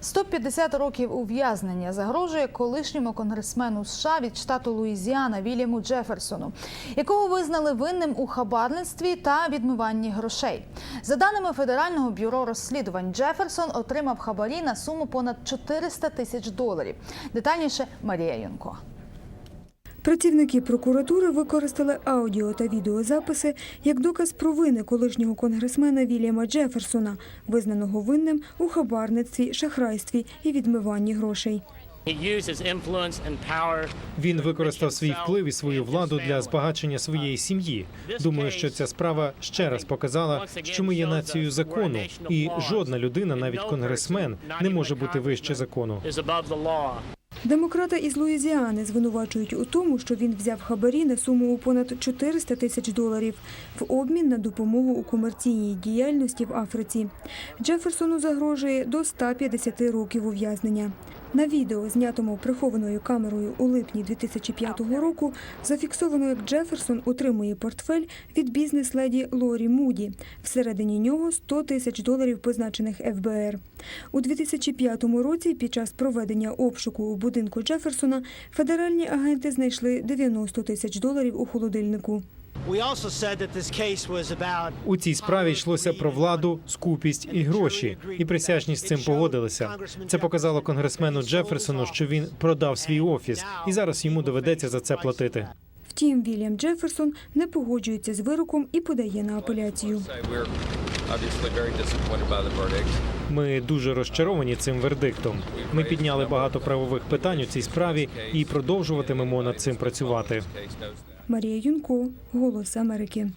150 років ув'язнення загрожує колишньому конгресмену США від штату Луїзіана Вільяму Джеферсону, якого визнали винним у хабарництві та відмиванні грошей. За даними федерального бюро розслідувань, Джеферсон отримав хабарі на суму понад 400 тисяч доларів. Детальніше Марія Юнко. Працівники прокуратури використали аудіо та відеозаписи як доказ провини колишнього конгресмена Вільяма Джеферсона, визнаного винним у хабарництві, шахрайстві і відмиванні грошей. Він використав свій вплив і свою владу для збагачення своєї сім'ї. Думаю, що ця справа ще раз показала, що ми є нацією закону, і жодна людина, навіть конгресмен, не може бути вище закону. Демократа із Луїзіани звинувачують у тому, що він взяв хабарі на суму у понад 400 тисяч доларів в обмін на допомогу у комерційній діяльності в Африці. Джеферсону загрожує до 150 років ув'язнення. На відео, знятому прихованою камерою у липні 2005 року, зафіксовано, як Джеферсон отримує портфель від бізнес-леді Лорі Муді. Всередині нього 100 тисяч доларів, позначених ФБР. У 2005 році, під час проведення обшуку у будинку Джеферсона, федеральні агенти знайшли 90 тисяч доларів у холодильнику. У цій справі йшлося про владу, скупість і гроші, і присяжні з цим погодилися. Це показало конгресмену Джеферсону, що він продав свій офіс, і зараз йому доведеться за це платити. Втім, Вільям Джеферсон не погоджується з вироком і подає на апеляцію. Say we're obviously very disappointed by the verdict. Ми дуже розчаровані цим вердиктом. Ми підняли багато правових питань у цій справі і продовжуватимемо над цим працювати. Марія Юнко, Голос Америки.